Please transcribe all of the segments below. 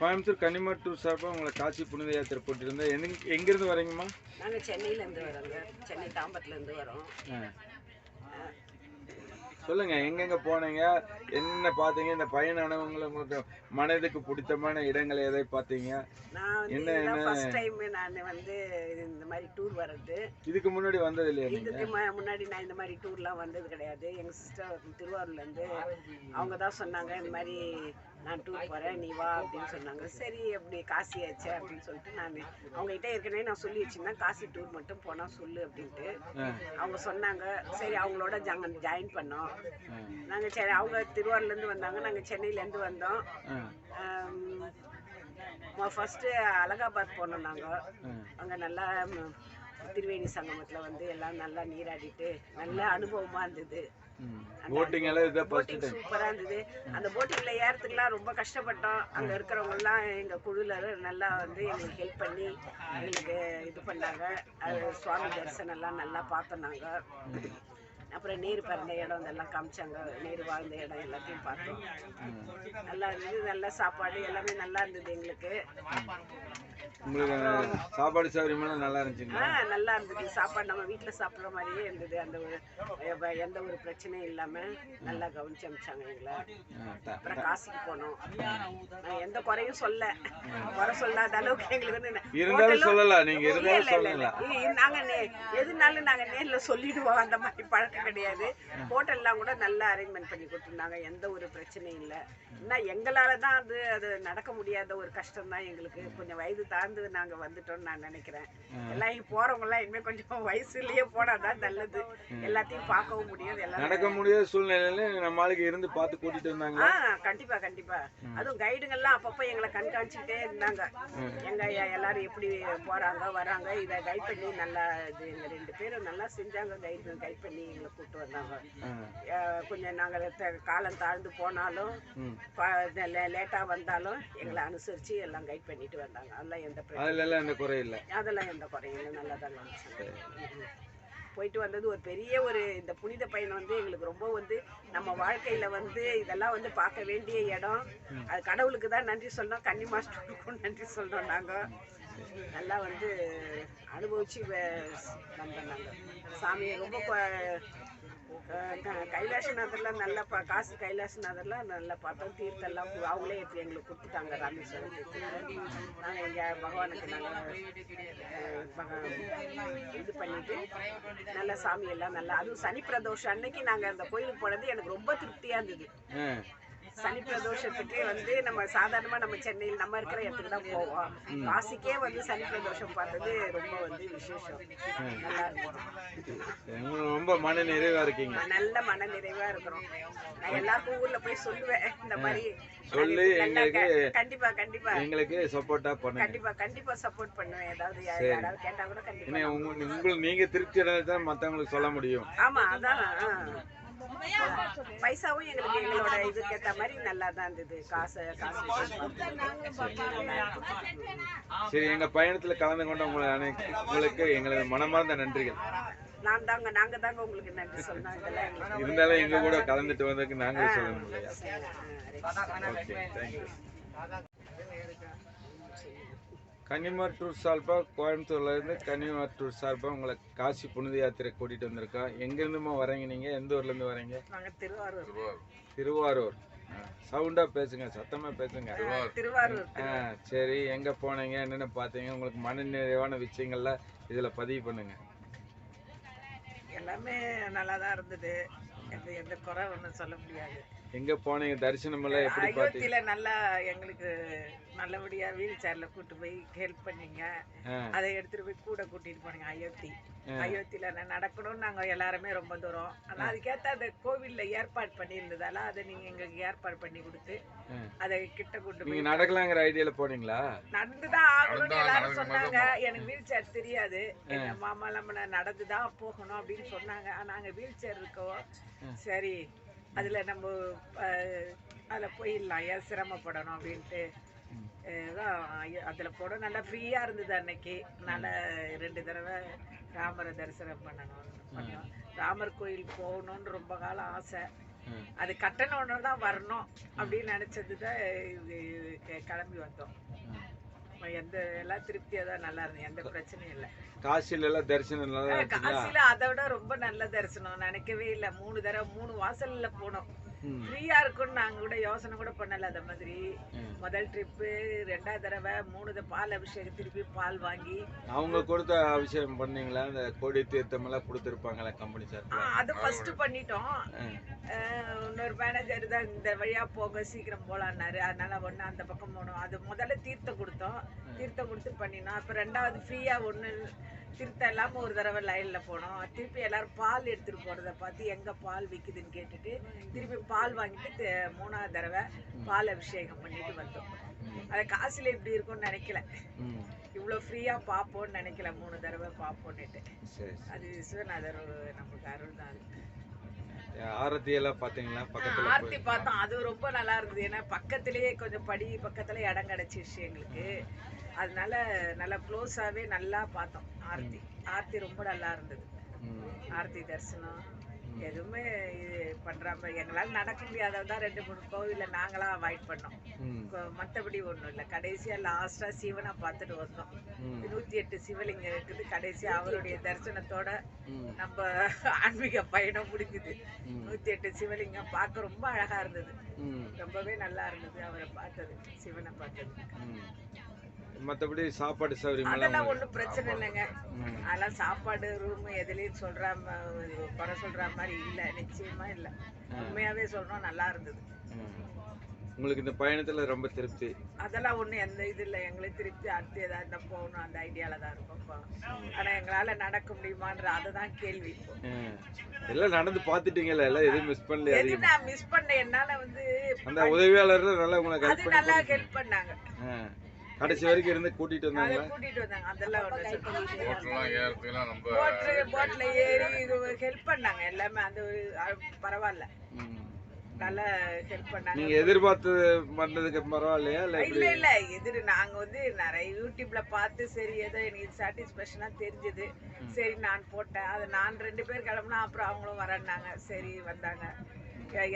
கோயம்புத்தூர் கன்னிமட்டூர் சார்பாக உங்களை காசி புனித யாத்திரை போட்டிருந்தா எங்க எங்கேருந்து வரீங்கம்மா? நாங்கள் சென்னையிலேருந்து வரோங்க. சென்னை தாம்பரத்துலேருந்து வரோம். சொல்லுங்க எங்கெங்க போனீங்க? என்ன பார்த்தீங்க? இந்த பயணானவங்களை உங்களுக்கு மனதுக்கு பிடித்தமான இடங்களை எதை பார்த்தீங்க? என்ன? ஃபர்ஸ்ட் டைம் நான் வந்து இந்த மாதிரி டூர் வர்றது. இதுக்கு முன்னாடி வந்தது இல்லையா இதுக்கு முன்னாடி நான் இந்த மாதிரி டூர்லாம் வந்தது கிடையாது. எங்கள் சிஸ்டர் திருவாரூர்லேருந்து அவங்க தான் சொன்னாங்க இந்த மாதிரி நான் டூர் போகிறேன் நீ வா அப்படின்னு சொன்னாங்க. சரி அப்படி காசி ஆச்சு அப்படின்னு சொல்லிட்டு நான் அவங்ககிட்ட ஏற்கனவே நான் சொல்லி வச்சிருந்தேன். காசி டூர் மட்டும் போனால் சொல்லு அப்படின்ட்டு. அவங்க சொன்னாங்க. சரி அவங்களோட ஜாங்க ஜாயின் பண்ணோம். நாங்கள் சரி அவங்க திருவாரூர்லேருந்து வந்தாங்க. நாங்கள் சென்னையிலேருந்து வந்தோம். ஃபஸ்ட்டு அலகாபாத் போனோம் நாங்கள். அங்கே நல்லா திரிவேணி சங்கமத்தில் வந்து எல்லாம் நல்லா நீராடிட்டு நல்ல அனுபவமாக இருந்தது. போட்டிங் எல்லாம் போட்டிங் டைம் சூப்பராக இருந்தது. அந்த போட்டிங்கில் ஏறதுக்குலாம் ரொம்ப கஷ்டப்பட்டோம். அங்கே இருக்கிறவங்கலாம் எங்கள் குழுவில் நல்லா வந்து எங்களுக்கு ஹெல்ப் பண்ணி எங்களுக்கு இது பண்ணாங்க. அது சுவாமி தரிசனம்லாம் நல்லா பார்த்தோம் நாங்கள் அப்புறம் நேரு பிறந்த இடம் இதெல்லாம் காமிச்சாங்க. நேரு வாழ்ந்த இடம் எல்லாத்தையும் பார்த்தோம். நல்லா இருந்தது. நல்ல சாப்பாடு எல்லாமே நல்லா இருந்தது எங்களுக்கு. உங்களுக்கு சாப்பாடு சௌகரியமெல்லாம் நல்லா இருந்துச்சுங்களா? நல்லா இருந்தது சாப்பாடு நம்ம வீட்டில் சாப்பிட்ற மாதிரியே இருந்தது. அந்த ஒரு எந்த ஒரு பிரச்சனையும் இல்லாமல் நல்லா கவனிச்சு அமிச்சாங்க எங்களை. அப்புறம் காசிக்கு போனோம். நான் எந்த குறையும் சொல்ல. குறை சொல்லாத அளவுக்கு எங்களுக்கு வந்து இருந்தாலும் சொல்லலாம். நீங்க இல்ல, இருந்தாலும். சொல்லலாம். இ- இ- நாங்க நே- எதுனாலும் நாங்க நேர்ல சொல்லிடுவோம். அந்த மாதிரி பழக்கம் கிடையாது. ஹோட்டல்லாம் கூட நல்லா அரேஞ்ச்மெண்ட் பண்ணி கொடுத்துருந்தாங்க. எந்த ஒரு பிரச்சனையும் இல்லை. என்ன எங்களால தான் அது அது நடக்க முடியாத ஒரு கஷ்டம் தான் எங்களுக்கு. கொஞ்சம் வயது தாழ்ந்து நாங்க வந்துட்டோம்னு நான் நினைக்கிறேன். எல்லாம் இங்க போறவங்க எல்லாம் இனிமே கொஞ்சம் வயசுலயே போனாதான் நல்லது. எல்லாத்தையும் பார்க்கவும் முடியும் எல்லாம் நடக்க முடியாத சூழ்நிலையில நம்ம ஆளுக்கு இருந்து பார்த்து கூட்டிட்டு வந்தாங்களா? ஆ கண்டிப்பா கண்டிப்பா. அதுவும் கைடுங்கெல்லாம் அப்பப்போ எங்களை கண்காணிச்சுட்டே இருந்தாங்க. எங்க எ- எல்லாரும் எப்படி போறாங்க வராங்க இதை கைட் பண்ணி நல்லா இது எங்க ரெண்டு பேரும் நல்லா செஞ்சாங்க கைட் கைட் பண்ணி எங்களை கூப்பிட்டு வந்தாங்க. கொஞ்சம் நாங்கள் காலம் தாழ்ந்து போனாலும். லேட்டாக வந்தாலும் எங்களை அனுசரித்து எல்லாம் கைட் பண்ணிட்டு வந்தாங்க. அதெல்லாம் எந்த பிரச்சனை அதுல எல்லாம் எந்த குறை இல்லை. அதெல்லாம் எந்த குறையும் இல்லை. நல்லா தான் இருந்துச்சு. போயிட்டு வந்தது ஒரு பெரிய ஒரு இந்த புனித பயணம் வந்து எங்களுக்கு ரொம்ப வந்து நம்ம வாழ்க்கையில வந்து இதெல்லாம் வந்து பார்க்க வேண்டிய இடம். அது கடவுளுக்கு தான் நன்றி சொல்லணும் கன்னி மாஸ்டருக்கும் நன்றி சொல்லணும் நாங்க. நல்லா வந்து அனுபவிச்சு வந்தோம் நாங்க. சாமியை ரொம்ப கைலாசநாதர்லாம் நல்லா பா காசு கைலாசநாதர்லாம் நல்லா பார்த்தோம். தீர்த்தெல்லாம் அவங்களே எடுத்து எங்களுக்கு கொடுத்துட்டாங்க ராமேஸ்வரம் நாங்கள் எங்கள் பகவானுக்கு நாங்கள் இது பண்ணிட்டு நல்ல சாமி எல்லாம் நல்லா அதுவும் சனி பிரதோஷம் அன்னைக்கு நாங்கள் அந்த கோயிலுக்கு போனது எனக்கு ரொம்ப திருப்தியாக இருந்தது. சனி பிரதோஷத்துக்கு வந்து நம்ம சாதாரணமா நம்ம சென்னையில் நம்ம இருக்கிற இடத்துக்கு தான் போவோம். காசிக்கே வந்து சனி பிரதோஷம் பார்த்தது ரொம்ப வந்து விசேஷம். நல்லா உங்களுக்கு ரொம்ப மன நிறைவா இருக்கீங்க. நல்ல மன நிறைவா இருக்கிறோம். நான் எல்லாருக்கும் ஊர்ல போய் சொல்லுவேன் இந்த மாதிரி. சொல்லி எங்களுக்கு கண்டிப்பா கண்டிப்பா எங்களுக்கு சப்போர்ட்டா பண்ணுங்க. கண்டிப்பா கண்டிப்பா சப்போர்ட் பண்ணுவேன். ஏதாவது யாராவது கேட்டா கூட கண்டிப்பா உங்களுக்கு நீங்க திருப்தி அடைஞ்சா தான் மத்தவங்களுக்கு சொல்ல முடியும். ஆமா அதான். பைசாவும் எங்களுக்கு எங்களோட இதுக்கு ஏத்த மாதிரி நல்லா தான் இருந்தது காசு காசு. சரி எங்க பயணத்துல கலந்து கொண்ட உங்களுக்கு எங்களது மனமார்ந்த நன்றிகள். நான் தாங்க நாங்க தாங்க உங்களுக்கு நன்றி எங்களுக்கு இருந்தாலும் எங்க கூட கலந்துட்டு வந்ததுக்கு நாங்களே சொல்லணும். இல்லையா ஆ, right. Okay thank you Kannimattur சார்பா கோயம்புத்தூர்ல இருந்து கன்னிமாட்டூர் சார்பா உங்களை காசி புனித யாத்திரை கூட்டிட்டு வந்திருக்கோம். எங்க இருந்துமா வரீங்க நீங்க? எந்த ஊர்ல இருந்து வரீங்க? நாங்க திருவாரூர். திருவாரூர். சவுண்டா பேசுங்க சத்தமா பேசுங்க. திருவாரூர். ஆ சரி எங்க போனீங்க? என்னென்ன பார்த்தீங்க? உங்களுக்கு மன நிறைவான விஷயங்கள்லாம் இதுல பதிவு பண்ணுங்க. எல்லாமே நல்லா தான் இருந்தது. எந்த எந்த குறை ஒன்றும் சொல்ல முடியாது. எங்க போனீங்க? தரிசனம் எல்லாம் எப்படி அயோத்தியில நல்லா எங்களுக்கு நல்லபடியா வீல் சேர்ல கூட்டு போய் ஹெல்ப் பண்ணீங்க. அதை எடுத்துட்டு போய் கூட கூட்டிட்டு போனீங்க அயோத்தி. அயோத்தியில நான் நடக்கணும்னு நாங்க எல்லாருமே ரொம்ப தூரம். ஆனா அதுக்கேத்த அந்த கோவில்ல ஏற்பாடு பண்ணியிருந்ததால அதை நீங்க எங்களுக்கு ஏற்பாடு பண்ணி கொடுத்து. அதை கிட்ட கூட்டு நீங்க போய் நடக்கலாங்கிற ஐடியால போனீங்களா? நடந்துதான் ஆகணும்னு எல்லாரும் சொன்னாங்க. எனக்கு வீல் சேர் தெரியாது. எங்க மாமா நம்ம நடந்துதான் போகணும் அப்படின்னு சொன்னாங்க. ஆனா அங்க வீல் சேர் இருக்கோ சரி அதுல நம்ம அதுல போயிடலாம் ஏன் சிரமப்படணும் அப்படின்ட்டு. தான் ஐய- அதுல போட நல்லா ஃப்ரீயா இருந்தது அன்னைக்கு. நல்லா ரெண்டு தடவை ராமரை தரிசனம் பண்ணணும் பண்ணோம். ராமர் கோயில் போகணும்னு ரொம்ப காலம் ஆசை. அது கட்டணம்னு தான் வரணும் அப்படின்னு நினைச்சது தான் இது கி- கிளம்பி வந்தோம். எந்த எல்லாம் திருப்தியா தான் நல்லா இருந்தது. எந்த பிரச்சனையும் இல்லை. காசில எல்லாம் தரிசனம் நல்லா காசில அதை விட ரொம்ப நல்ல தரிசனம். நினைக்கவே இல்லை. மூணு தடவை மூணு வாசல்ல போனோம். ஃப்ரீயா இருக்கும்னு நாங்க கூட யோசனை கூட பண்ணல அந்த மாதிரி. முதல் ட்ரிப்பு ரெண்டாவது தடவை மூணு பால் அபிஷேகம் திருப்பி பால் வாங்கி. அவங்க கொடுத்த அபிஷேகம் பண்ணீங்களா? அந்த கோடி தீர்த்தம் எல்லாம் கொடுத்துருப்பாங்களா கம்பெனி சார்பில் அது ஃபர்ஸ்ட் பண்ணிட்டோம். இன்னொரு மேனேஜர் தான் இந்த வழியா போக சீக்கிரம் போலான்னாரு. அதனால ஒண்ணு அந்த பக்கம் போனோம். அது முதல்ல தீர்த்தம் கொடுத்தோம். தீர்த்தம் கொடுத்து பண்ணினோம். அப்ப ரெண்டாவது ஃப்ரீயா ஒண்ணு தீர்த்தம் இல்லாம ஒரு தடவை லைன்ல போனோம். திருப்பி எல்லாரும் பால் எடுத்துட்டு போறத பார்த்து எங்க பால் விக்குதுன்னு கேட்டுட்டு திருப்பி பால் வாங்கிட்டு மூணாவது தடவை பால் அபிஷேகம் பண்ணிட்டு வந்தோம். அது காசுல இப்படி இருக்கும்னு நினைக்கல. இவ்வளோ ஃப்ரீயா பார்ப்போம்னு நினைக்கல. மூணு தடவை பார்ப்போன்னுட்டு அது விஸ்வநாதர் நமக்கு அருள் தான் அது. ஆரத்தி எல்லாம் பாத்தீங்களா பக்கத்துல ஆர்த்தி பார்த்தோம். அது ரொம்ப நல்லா இருந்தது. ஏன்னா பக்கத்திலேயே கொஞ்சம் படி பக்கத்துல இடம் கிடைச்சிருச்சு எங்களுக்கு. அதனால நல்லா க்ளோஸாவே நல்லா பார்த்தோம். ஆர்த்தி. ஆர்த்தி ரொம்ப நல்லா இருந்தது. ஆர்த்தி தரிசனம் எதுவுமே இது பண்றாம எங்களால நடக்க முடியாததான் ரெண்டு மூணு கோவில நாங்களா அவாய்ட் பண்ணோம். ம். கொ- மத்தபடி ஒண்ணும் இல்லை. கடைசியா லாஸ்டா சிவனை பார்த்துட்டு வந்தோம். நூத்தி எட்டு சிவலிங்கம் இருக்குது. கடைசியா அவருடைய தரிசனத்தோட. நம்ம ஆன்மீக பயணம் முடிஞ்சுது. நூத்தி எட்டு சிவலிங்கம் பார்க்க ரொம்ப அழகா இருந்தது. ரொம்பவே நல்லா இருந்தது அவரை பார்த்தது சிவனை பார்த்தது ம். மத்தபடி சாப்பாடு சௌகரியம் அதெல்லாம் ஒண்ணும் பிரச்சனை இல்லைங்க. அதெல்லாம் சாப்பாடு ரூம் எதுலயும் சொல்ற ம- குறை சொல்ற மாதிரி இல்ல நிச்சயமா இல்ல உண்மையாவே சொல்றோம் நல்லா இருந்தது. உங்களுக்கு இந்த பயணத்துல ரொம்ப திருப்தி அதெல்லாம் ஒண்ணும் எந்த இது இல்ல எங்களுக்கு திருப்பி அடுத்து ஏதாவது இருந்தா போகணும் அந்த ஐடியால தான் இருக்கோம் இப்போ. ஆனா எங்களால நடக்க முடியுமான்ற அதுதான் கேள்வி இப்போ ம். எல்லாம் நடந்து பாத்துட்டீங்கல்ல எல்லாம் எதுவும் மிஸ் பண்ணலையா எது அதிகமா நான் மிஸ் பண்ண என்னால வந்து அந்த உதவியாளர் நல்லா உங்களுக்கு அது நல்லா ஹெல்ப் பண்ணாங்க. கடைசி வரைக்கும் இருந்து கூட்டிட்டு அதை வந்தாங்களா கூட்டிட்டு வந்தாங்க. அதெல்லாம் போட்லாம் ஏறதுக்குலாம் ரொம்ப போட்ல ஏறி ஹெல்ப் பண்ணாங்க. எல்லாமே அந்த ஒரு பரவாயில்ல. நல்லா ஹெல்ப் பண்ணாங்க. நீங்க எதிர்பார்த்து வந்ததுக்கு பரவாயில்லையா? இல்ல இல்ல எப்படி? இல்ல எதிர் நாங்க வந்து நிறைய யூடியூப்ல பார்த்து சரி ஏதோ எனக்கு சாட்டிஸ்பேக்ஷனா தெரிஞ்சது. சரி நான் போட்டேன். அது நான் ரெண்டு பேர் கிளம்புனா அப்புறம் அவங்களும் வரேன்னாங்க. சரி வந்தாங்க.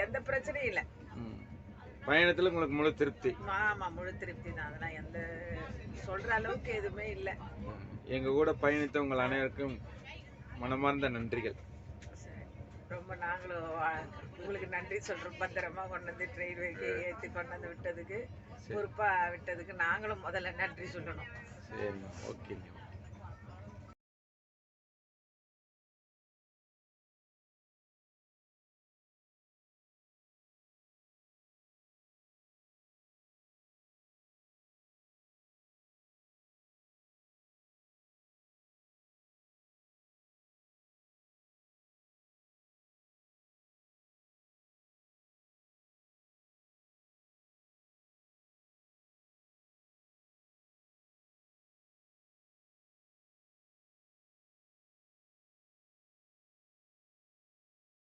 எந்த பிரச்சனையும் இல்ல. பயணத்துல உங்களுக்கு முழு திருப்தி. ஆமா முழு திருப்தி தான். அதெல்லாம் எந்த சொல்ற அளவுக்கு எதுவுமே இல்ல. எங்க கூட பயணித்த உங்கள் அனைவருக்கும் மனமார்ந்த நன்றிகள். ரொம்ப நாங்களும் உங்களுக்கு நன்றி சொல்றோம். பத்திரமா கொண்டு வந்து ட்ரெயின் வரைக்கும் ஏத்தி கொண்டு வந்து விட்டதுக்கு பொறுப்பா விட்டதுக்கு நாங்களும் முதல்ல நன்றி சொல்லணும். சரிங்க ஓகேங்க